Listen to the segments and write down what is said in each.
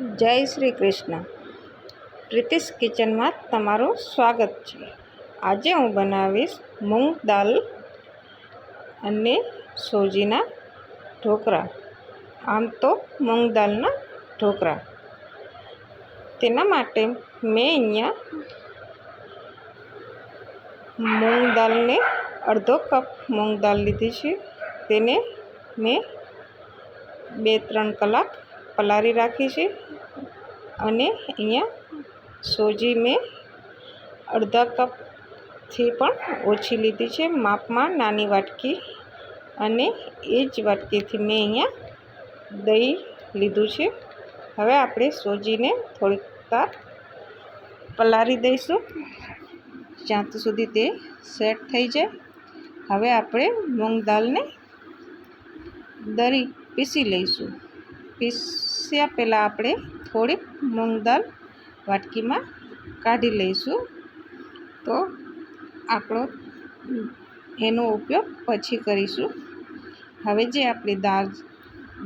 જય શ્રી કૃષ્ણ. પ્રીતિશ કિચનમાં તમારું સ્વાગત છે. આજે હું બનાવીશ મૂંગ દાલ અને સોજીના ઢોકળા આમ તો મૂંગ દાલના ઢોકળા તેના માટે મેં અહીંયા મૂંગ દાલને અડધો કપ મૂંગ દાલ લીધી છે. તેને મેં બે ત્રણ કલાક પલાળી રાખી છે. અને અહીંયા સોજી મેં અડધા કપથી પણ ઓછી લીધી છે. માપમાં નાની વાટકી અને એ જ વાટકીથી મેં અહીંયા દહીં લીધું છે. હવે આપણે સોજીને થોડીક વાર પલાળી દઈશું. જ્યાં સુધી તે સેટ થઈ જાય. હવે આપણે મૂંગ દાલને દરી પીસી લઈશું. પીસ્યા પહેલાં આપણે થોડીક મૂંગ દાળ વાટકીમાં કાઢી લઈશું. તો આપણો એનો ઉપયોગ પછી કરીશું. હવે જે આપણી દાળ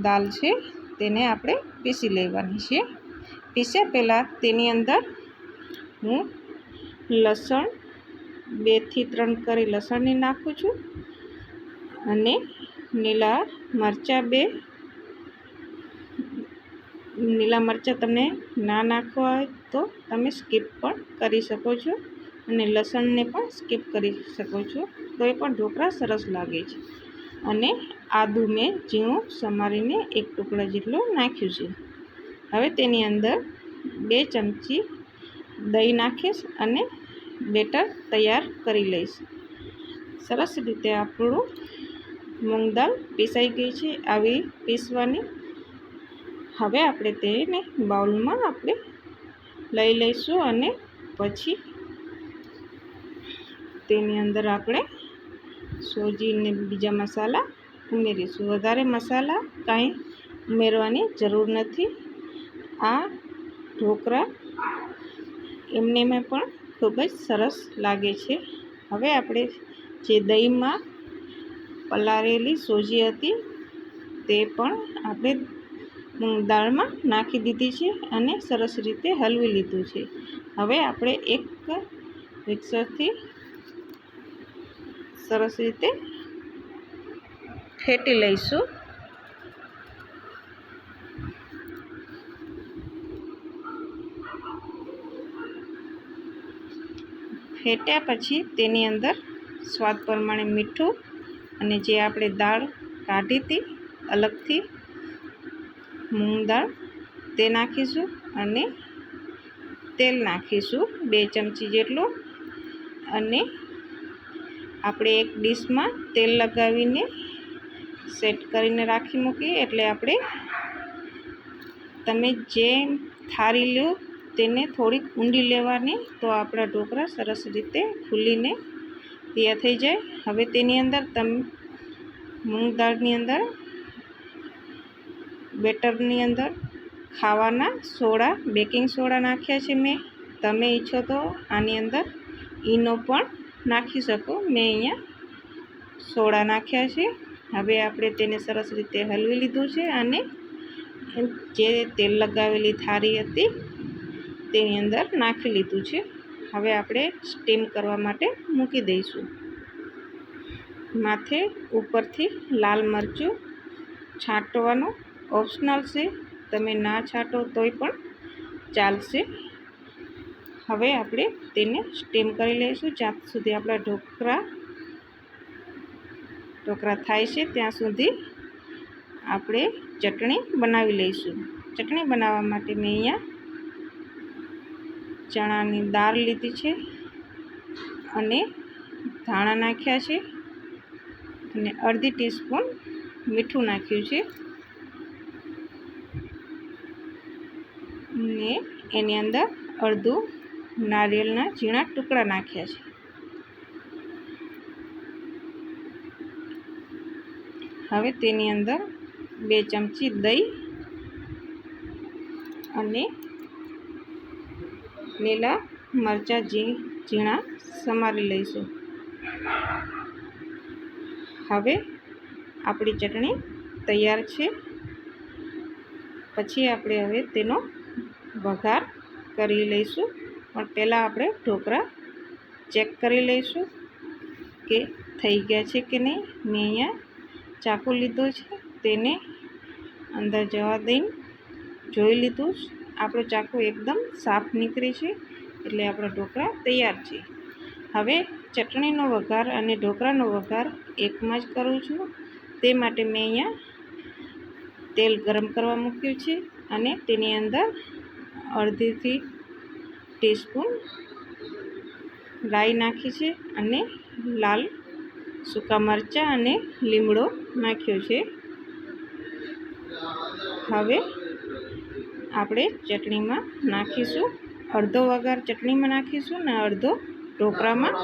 દાળ છે તેને આપણે પીસી લેવાની છે. પીસ્યા પહેલાં તેની અંદર હું લસણ બેથી ત્રણ કરી લસણની નાખું છું અને લીલા મરચાં બે લીલા મરચાં તમને ના નાખવા હોય તો તમે સ્કીપ પણ કરી શકો છો અને લસણને પણ સ્કીપ કરી શકો છો. તો એ પણ ઢોકળા સરસ લાગે છે. અને આદુ મેં ઝીણું સમારીને એક ટુકડા જેટલું નાખ્યું છે. હવે તેની અંદર બે ચમચી દહીં નાખીશ અને બેટર તૈયાર કરી લઈશ. સરસ રીતે આપણું મૂંગ દાળ પીસાઈ ગઈ છે. આવી પીસવાની હવે આપણે તેને બાઉલમાં આપણે લઈ લઈશું અને પછી તેની અંદર આપણે સોજીને બીજા મસાલા ઉમેરીશું. વધારે મસાલા કાંઈ ઉમેરવાની જરૂર નથી. આ ઢોકળા એમને પણ ખૂબ જ સરસ લાગે છે. હવે આપણે જે દહીંમાં પલાળેલી સોજી હતી તે પણ આપણે દાળમાં નાખી દીધી છે અને સરસ રીતે હલવી લીધું છે. હવે આપણે એક મિક્સરથી સરસ રીતે ફેટી લઈશું. ફેટ્યા પછી તેની અંદર સ્વાદ પ્રમાણે મીઠું અને જે આપણે દાળ કાઢી હતી, અલગથી મૂંગ દાળ તે નાખીશું અને તેલ નાખીશું બે ચમચી જેટલું. અને આપણે એક ડીશમાં તેલ લગાવીને સેટ કરીને રાખી મૂકીએ એટલે આપણે તમે જે થાળી લો તેને થોડીક ઊંડી લેવાની તો આપણા ઢોકળા સરસ રીતે ખુલીને તૈયાર થઈ જાય. હવે તેની અંદર તમે મૂંગ દાળની અંદર બેટરની અંદર ખાવાના સોડા, બેકિંગ સોડા નાખ્યા છે મેં. તમે ઈચ્છો તો આની અંદર ઈનો પણ નાખી શકો. મેં અહીંયા સોડા નાખ્યા છે. હવે આપણે તેને સરસ રીતે હલવી લીધું છે અને જે તેલ લગાવેલી થાળી હતી તેની અંદર નાખી લીધું છે. હવે આપણે સ્ટીમ કરવા માટે મૂકી દઈશું. માથે ઉપરથી લાલ મરચું છાંટવાનું ઓપ્શનલ છે. તમે ના છાંટો તોય પણ ચાલશે. હવે આપણે તેને સ્ટીમ કરી લઈશું. જ્યાં સુધી આપણા ઢોકળા ઢોકળા થાય છે, ત્યાં સુધી આપણે ચટણી બનાવી લઈશું. ચટણી બનાવવા માટે મેં અહીંયા ચણાની દાળ લીધી છે અને ધાણા નાખ્યા છે અને અડધી ટીસ્પૂન મીઠું નાખ્યું છે. ને એની અંદર અડધું નારિયેળના ઝીણા ટુકડા નાખ્યા છે. હવે તેની અંદર બે ચમચી દહીં અને લીલા મરચાં ઝીણા સમારી લઈશું. હવે આપણી ચટણી તૈયાર છે. પછી આપણે હવે તેનો વઘાર કરી લઈશું. પણ પહેલાં આપણે ઢોકળા ચેક કરી લઈશું કે થઈ ગયા છે કે નહીં. મેં અહીંયા ચાકુ લીધો છે, તેને અંદર જવા દઈને જોઈ લીધું આપણો ચાકુ એકદમ સાફ નીકળી છે, એટલે આપણા ઢોકળા તૈયાર છે. હવે ચટણીનો વઘાર અને ઢોકળાનો વઘાર એકમાં જ કરું છું. તે માટે મેં અહીંયા તેલ ગરમ કરવા મૂક્યું છે અને તેની અંદર અડધીથી ટીસ્પૂન રાઈ નાખી છે અને લાલ સૂકા મરચાં અને લીમડો નાખ્યો છે. હવે આપણે ચટણીમાં નાખીશું. અડધો વઘાર ચટણીમાં નાખીશું ને અડધો ઢોકળામાં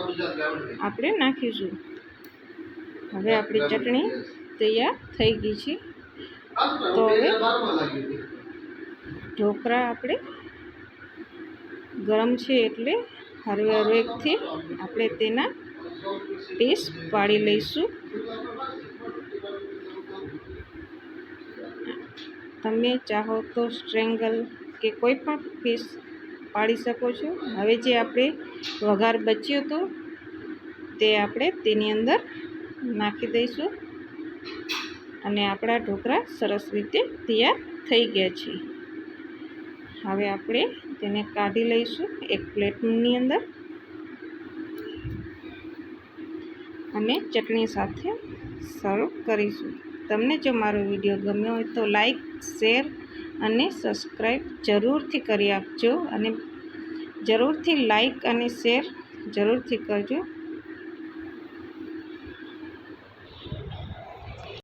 આપણે નાખીશું. હવે આપણી ચટણી તૈયાર થઈ ગઈ છે. તો હવે ઢોકળા આપણે ગરમ છે એટલે હરવે હરવેકથી આપણે તેના પીસ પાડી લઈશું. તમે ચાહો તો સ્ટ્રેંગલ કે કોઈ પણ પીસ પાડી શકો છો. હવે જે આપણે વઘાર બચ્યો હતો તે આપણે તેની અંદર નાખી દઈશું. અને આપણા ઢોકળા સરસ રીતે તૈયાર થઈ ગયા છે. હવે આપણે તેને કાઢી લઈશું એક પ્લેટની અંદર. અને ચટણી સાથે સર્વ કરીશું. તમને જો મારો વીડિયો ગમ્યો હોય તો લાઈક, શેર અને સબસ્ક્રાઈબ જરૂરથી કરી આપજો. અને જરૂરથી લાઈક અને શેર જરૂરથી કરજો.